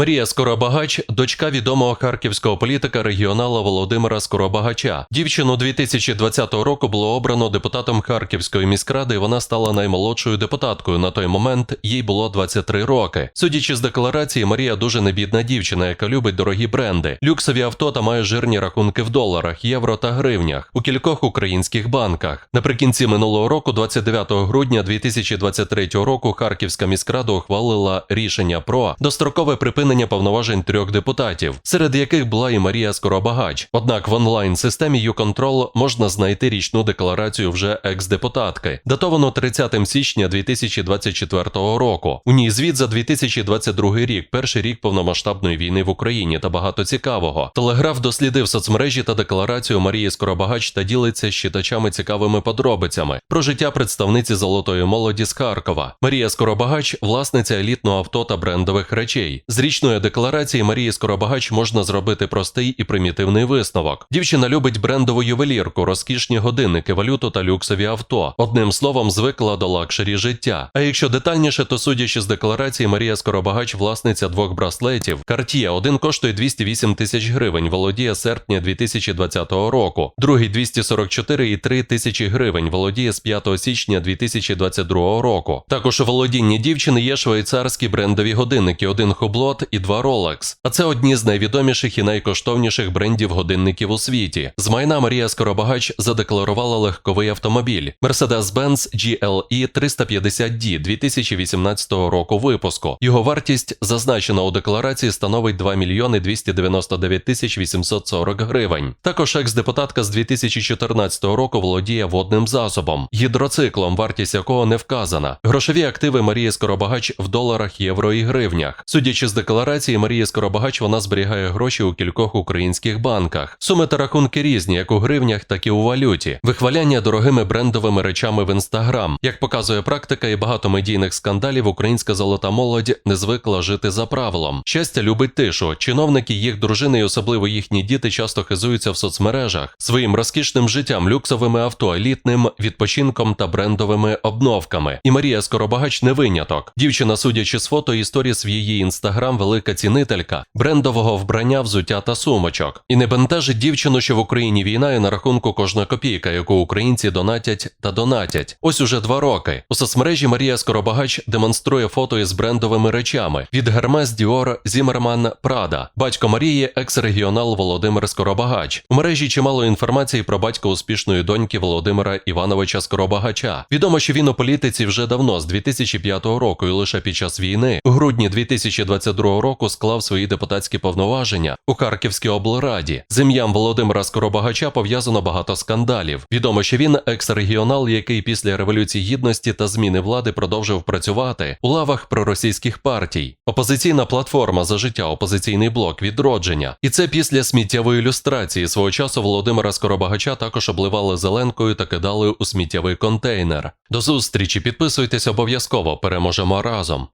Марія Скоробагач, дочка відомого харківського політика регіонала Володимира Скоробагача. Дівчину 2020 року було обрано депутатом Харківської міськради. і Вона стала наймолодшою депутаткою. На той момент їй було 23 роки. Судячи з декларації, Марія дуже небідна дівчина, яка любить дорогі бренди, люксові авто та має жирні рахунки в доларах, євро та гривнях у кількох українських банках. Наприкінці минулого року, 29 грудня 2023 року, Харківська міськрада ухвалила рішення про дострокове припинення повноважень трьох депутатів, серед яких була і Марія Скоробагач. Однак в онлайн-системі YouControl можна знайти річну декларацію вже екс-депутатки, датовану 30 січня 2024 року. У ній звіт за 2022 рік, перший рік повномасштабної війни в Україні та багато цікавого. Телеграф дослідив соцмережі та декларацію Марії Скоробагач та ділиться з читачами цікавими подробицями про життя представниці золотої молоді з Харкова. Марія Скоробагач власниця елітного авто та брендових речей. З річної декларації Марії Скоробагач можна зробити простий і примітивний висновок. Дівчина любить брендову ювелірку, розкішні годинники, валюту та люксові авто. Одним словом, звикла до лакшері життя. А якщо детальніше, то судячи з декларації, Марія Скоробагач власниця двох браслетів. Cartier один коштує 208 тисяч гривень, володіє серпня 2020 року. Другий 244,3 тисячі гривень, володіє з 5 січня 2022 року. Також у володінні дівчини є швейцарські брендові годинники, один Hublot і два Rolex. А це одні з найвідоміших і найкоштовніших брендів годинників у світі. З майна Марія Скоробагач задекларувала легковий автомобіль Mercedes-Benz GLE 350D 2018 року випуску. Його вартість зазначена у декларації становить 2 мільйони 299 тисяч 840 гривень. Також екс-депутатка з 2014 року володіє водним засобом, гідроциклом, вартість якого не вказана. Грошові активи Марії Скоробагач в доларах, євро і гривнях. Судячи з декларації Марії Скоробагач, вона зберігає гроші у кількох українських банках. Суми та рахунки різні, як у гривнях, так і у валюті. Вихваляння дорогими брендовими речами в інстаграм. Як показує практика і багато медійних скандалів, українська золота молодь не звикла жити за правилом. Щастя любить тишу. Чиновники, їх дружини і особливо їхні діти часто хизуються в соцмережах своїм розкішним життям, люксовими авто, елітним відпочинком та брендовими обновками. І Марія Скоробагач не виняток. Дівчина, судячи з фото і сторіс її інстаграм, велика цінителька брендового вбрання, взуття та сумочок. І не бентежить дівчину, що в Україні війна і на рахунку кожна копійка, яку українці донатять та донатять. Ось уже два роки. У соцмережі Марія Скоробагач демонструє фото із брендовими речами від Гермес, Діор, Зімерман, Прада. Батько Марії, екс-регіонал Володимир Скоробагач. У мережі чимало інформації про батька успішної доньки Володимира Івановича Скоробагача. Відомо, що він у політиці вже давно, з 2005 року, і лише під час війни, у грудні 2022 року, склав свої депутатські повноваження у Харківській облраді. З ім'ям Володимира Скоробагача пов'язано багато скандалів. Відомо, що він екс-регіонал, який після революції гідності та зміни влади продовжив працювати у лавах проросійських партій. Опозиційна платформа за життя, опозиційний блок, відродження. І це після сміттєвої ілюстрації свого часу Володимира Скоробагача також обливали зеленкою та кидали у сміттєвий контейнер. До зустрічі, підписуйтесь обов'язково, переможемо разом.